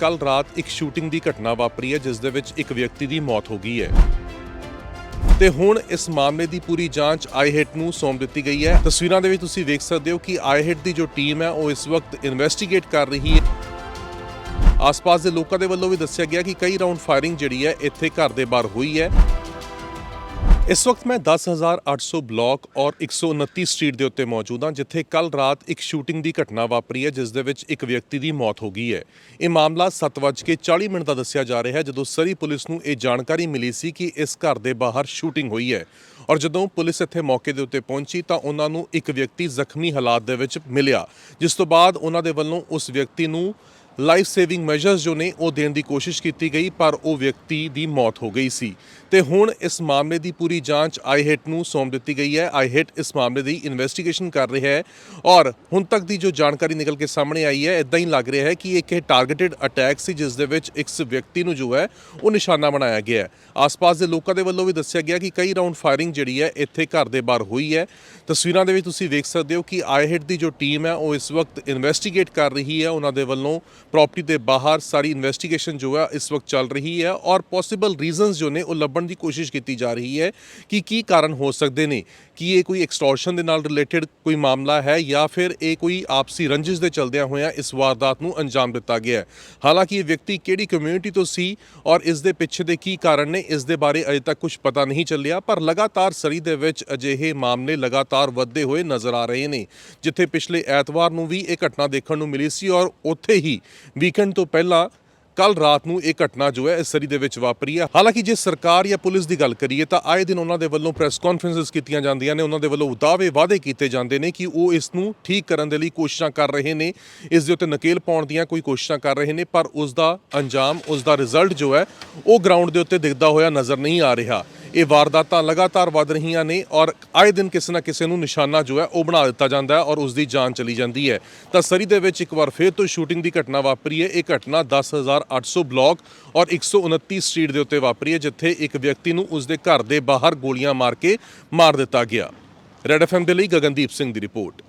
ਕੱਲ ਰਾਤ ਇੱਕ ਸ਼ੂਟਿੰਗ ਦੀ ਘਟਨਾ ਵਾਪਰੀ ਹੈ, ਜਿਸ ਦੇ ਵਿੱਚ ਇੱਕ ਵਿਅਕਤੀ ਦੀ ਮੌਤ ਹੋ ਗਈ ਹੈ। ਤੇ ਹੁਣ ਇਸ ਮਾਮਲੇ ਦੀ ਪੂਰੀ ਜਾਂਚ ਆਈਹਿਟ ਨੂੰ ਸੌਂਪ ਦਿੱਤੀ ਗਈ ਹੈ। ਤਸਵੀਰਾਂ ਦੇ ਵਿੱਚ ਤੁਸੀਂ ਵੇਖ ਸਕਦੇ ਹੋ ਕਿ ਆਈਹਿਟ ਦੀ ਜੋ ਟੀਮ ਹੈ, ਉਹ ਇਸ ਵਕਤ ਇਨਵੈਸਟੀਗੇਟ ਕਰ ਰਹੀ ਹੈ। ਆਸ-ਪਾਸ ਦੇ ਲੋਕਾਂ ਦੇ ਵੱਲੋਂ ਵੀ ਦੱਸਿਆ ਗਿਆ ਕਿ ਕਈ ਰਾਉਂਡ ਫਾਇਰਿੰਗ ਜਿਹੜੀ ਹੈ, ਇੱਥੇ ਘਰ ਦੇ ਬਾਹਰ ਹੋਈ ਹੈ। ਇਸ ਵਕਤ ਮੈਂ 10800 ਬਲਾਕ ਔਰ 129 ਸਟਰੀਟ ਦੇ ਉੱਤੇ ਮੌਜੂਦ ਹਾਂ, ਜਿੱਥੇ ਕੱਲ ਰਾਤ ਇੱਕ ਸ਼ੂਟਿੰਗ ਦੀ ਘਟਨਾ ਵਾਪਰੀ ਹੈ, ਜਿਸ ਦੇ ਵਿੱਚ ਇੱਕ ਵਿਅਕਤੀ ਦੀ ਮੌਤ ਹੋ ਗਈ ਹੈ। ਇਹ ਮਾਮਲਾ 7:40 ਮਿੰਟ ਦਾ ਦੱਸਿਆ ਜਾ ਰਿਹਾ ਹੈ, ਜਦੋਂ ਸਰੀ ਪੁਲਿਸ ਨੂੰ ਇਹ ਜਾਣਕਾਰੀ ਮਿਲੀ ਸੀ ਕਿ ਇਸ ਘਰ ਦੇ ਬਾਹਰ ਸ਼ੂਟਿੰਗ ਹੋਈ ਹੈ। ਔਰ ਜਦੋਂ ਪੁਲਿਸ ਇੱਥੇ ਮੌਕੇ ਦੇ ਉੱਤੇ ਪਹੁੰਚੀ, ਤਾਂ ਉਹਨਾਂ ਨੂੰ ਇੱਕ ਵਿਅਕਤੀ ਜ਼ਖਮੀ ਹਾਲਾਤ ਦੇ ਵਿੱਚ ਮਿਲਿਆ, ਜਿਸ ਤੋਂ ਬਾਅਦ ਉਹਨਾਂ ਦੇ ਵੱਲੋਂ ਉਸ ਵਿਅਕਤੀ ਨੂੰ ਲਾਈਫ ਸੇਵਿੰਗ ਮੈਜਰਸ ਜੋ ਨੇ ਉਹ ਦੇਣ ਦੀ ਕੋਸ਼ਿਸ਼ ਕੀਤੀ ਗਈ, ਪਰ ਉਹ ਵਿਅਕਤੀ ਦੀ ਮੌਤ ਹੋ ਗਈ ਸੀ। ਤੇ ਹੁਣ ਇਸ ਮਾਮਲੇ ਦੀ ਪੂਰੀ ਜਾਂਚ ਆਈਹਿਟ ਨੂੰ ਸੌਂਪ ਦਿੱਤੀ ਗਈ ਹੈ। ਆਈਹਿਟ ਇਸ ਮਾਮਲੇ ਦੀ ਇਨਵੈਸਟੀਗੇਸ਼ਨ ਕਰ ਰਿਹਾ ਹੈ ਔਰ ਹੁਣ ਤੱਕ ਦੀ ਜੋ ਜਾਣਕਾਰੀ ਨਿਕਲ ਕੇ ਸਾਹਮਣੇ ਆਈ ਹੈ ਇਦਾਂ ਹੀ ਲੱਗ ਰਿਹਾ ਹੈ ਕਿ ਇੱਕ ਇਹ ਟਾਰਗੇਟਡ ਅਟੈਕ ਸੀ, ਜਿਸ ਦੇ ਵਿੱਚ ਇੱਕ ਵਿਅਕਤੀ ਨੂੰ ਜੋ ਹੈ ਉਹ ਨਿਸ਼ਾਨਾ ਬਣਾਇਆ ਗਿਆ ਹੈ। ਆਸ-ਪਾਸ ਦੇ ਲੋਕਾਂ ਦੇ ਵੱਲੋਂ ਵੀ ਦੱਸਿਆ ਗਿਆ ਕਿ ਕਈ ਰਾਉਂਡ ਫਾਇਰਿੰਗ ਜਿਹੜੀ ਹੈ ਇੱਥੇ ਘਰ ਦੇ ਬਾਹਰ ਹੋਈ ਹੈ। ਤਸਵੀਰਾਂ ਦੇ ਵਿੱਚ ਤੁਸੀਂ ਵੇਖ ਸਕਦੇ ਹੋ ਕਿ ਆਈਹਿਟ ਦੀ ਜੋ ਟੀਮ ਹੈ, ਉਹ ਇਸ ਵਕਤ ਇਨਵੈਸਟੀਗੇਟ ਕਰ ਰਹੀ ਹੈ। ਉਹਨਾਂ ਦੇ ਵੱਲੋਂ ਪ੍ਰੋਪਰਟੀ ਦੇ ਬਾਹਰ ਸਾਰੀ ਇਨਵੈਸਟੀਗੇਸ਼ਨ ਜੋ ਹੈ ਇਸ ਵਕਤ ਚੱਲ ਰਹੀ ਹੈ ਔਰ ਪੋਸੀਬਲ ਰੀਜ਼ਨਸ ਜੋ ਨੇ ਉਹ ਲੱਭਣ ਦੀ ਕੋਸ਼ਿਸ਼ ਕੀਤੀ ਜਾ ਰਹੀ ਹੈ ਕਿ ਕੀ ਕਾਰਨ ਹੋ ਸਕਦੇ ਨੇ, ਕੀ ਇਹ ਕੋਈ ਐਕਸਟੋਰਸ਼ਨ ਦੇ ਨਾਲ ਰਿਲੇਟਡ ਕੋਈ ਮਾਮਲਾ ਹੈ ਜਾਂ ਫਿਰ ਇਹ ਕੋਈ ਆਪਸੀ ਰੰਜਿਸ਼ ਦੇ ਚਲਦਿਆਂ ਹੋਇਆਂ ਇਸ ਵਾਰਦਾਤ ਨੂੰ ਅੰਜਾਮ ਦਿੱਤਾ ਗਿਆ ਹੈ। ਹਾਲਾਂਕਿ ਇਹ ਵਿਅਕਤੀ ਕਿਹੜੀ ਕਮਿਊਨਿਟੀ ਤੋਂ ਸੀ ਔਰ ਇਸ ਦੇ ਪਿੱਛੇ ਦੇ ਕੀ ਕਾਰਨ ਨੇ, ਇਸ ਦੇ ਬਾਰੇ ਅਜੇ ਤੱਕ ਕੁਝ ਪਤਾ ਨਹੀਂ ਚੱਲਿਆ, ਪਰ ਲਗਾਤਾਰ ਸਰੀ ਦੇ ਵਿੱਚ ਅਜਿਹੇ ਮਾਮਲੇ ਲਗਾਤਾਰ ਵੱਧਦੇ ਹੋਏ ਨਜ਼ਰ ਆ ਰਹੇ ਨੇ, ਜਿੱਥੇ ਪਿਛਲੇ ਐਤਵਾਰ ਨੂੰ ਵੀ ਇਹ ਘਟਨਾ ਦੇਖਣ ਨੂੰ ਮਿਲੀ ਸੀ ਔਰ ਉੱਥੇ ਹੀ ਵੀਕਐਂਡ ਤੋਂ ਪਹਿਲਾਂ ਕੱਲ ਰਾਤ ਨੂੰ ਇਹ ਘਟਨਾ ਜੋ ਹੈ ਇਸ ਸਰੀ ਦੇ ਵਿੱਚ ਵਾਪਰੀ ਹੈ। ਹਾਲਾਂਕਿ ਜੇ ਸਰਕਾਰ ਜਾਂ ਪੁਲਿਸ ਦੀ ਗੱਲ ਕਰੀਏ ਤਾਂ ਆਏ ਦਿਨ ਉਹਨਾਂ ਦੇ ਵੱਲੋਂ ਪ੍ਰੈਸ ਕਾਨਫਰੰਸਸ ਕੀਤੀਆਂ ਜਾਂਦੀਆਂ ਨੇ, ਉਹਨਾਂ ਦੇ ਵੱਲੋਂ ਦਾਅਵੇ ਵਾਅਦੇ ਕੀਤੇ ਜਾਂਦੇ ਨੇ ਕਿ ਉਹ ਇਸ ਨੂੰ ਠੀਕ ਕਰਨ ਦੇ ਲਈ ਕੋਸ਼ਿਸ਼ਾਂ ਕਰ ਰਹੇ ਨੇ, ਇਸ ਦੇ ਉੱਤੇ ਨਕੇਲ ਪਾਉਣ ਦੀਆਂ ਕੋਈ ਕੋਸ਼ਿਸ਼ਾਂ ਕਰ ਰਹੇ ਨੇ, ਪਰ ਉਸ ਦਾ ਅੰਜਾਮ ਉਸ ਦਾ ਰਿਜ਼ਲਟ ਜੋ ਹੈ, ਉਹ ਗਰਾਊਂਡ ਦੇ ਉੱਤੇ ਦਿਖਦਾ ਹੋਇਆ ਨਜ਼ਰ ਨਹੀਂ ਆ ਰਿਹਾ। ਇਹ ਵਾਰਦਾਤਾਂ ਲਗਾਤਾਰ ਵੱਧ ਰਹੀਆਂ ਨੇ ਔਰ ਆਏ ਦਿਨ ਕਿਸੇ ਨਾ ਕਿਸੇ ਨੂੰ ਨਿਸ਼ਾਨਾ ਜੋ ਹੈ, ਉਹ ਬਣਾ ਦਿੱਤਾ ਜਾਂਦਾ ਹੈ ਔਰ ਉਸ ਦੀ ਜਾਨ ਚਲੀ ਜਾਂਦੀ ਹੈ। ਤਾਂ ਸਰੀ ਦੇ ਵਿੱਚ ਇੱਕ ਵਾਰ ਫੇਰ ਤੋਂ ਸ਼ੂਟਿੰਗ ਦੀ ਘਟਨਾ ਵਾਪਰੀ ਹੈ। ਇਹ ਘਟਨਾ 10800 ਬਲਾਕ ਔਰ 129 ਸਟਰੀਟ ਦੇ ਉੱਤੇ ਵਾਪਰੀ ਹੈ, ਜਿੱਥੇ ਇੱਕ ਵਿਅਕਤੀ ਨੂੰ ਉਸ ਦੇ ਘਰ ਦੇ ਬਾਹਰ ਗੋਲੀਆਂ ਮਾਰ ਕੇ ਮਾਰ ਦਿੱਤਾ ਗਿਆ। ਰੈਡ ਐਫਐਮ ਦੇ ਲਈ ਗਗਨਦੀਪ ਸਿੰਘ ਦੀ ਰਿਪੋਰਟ।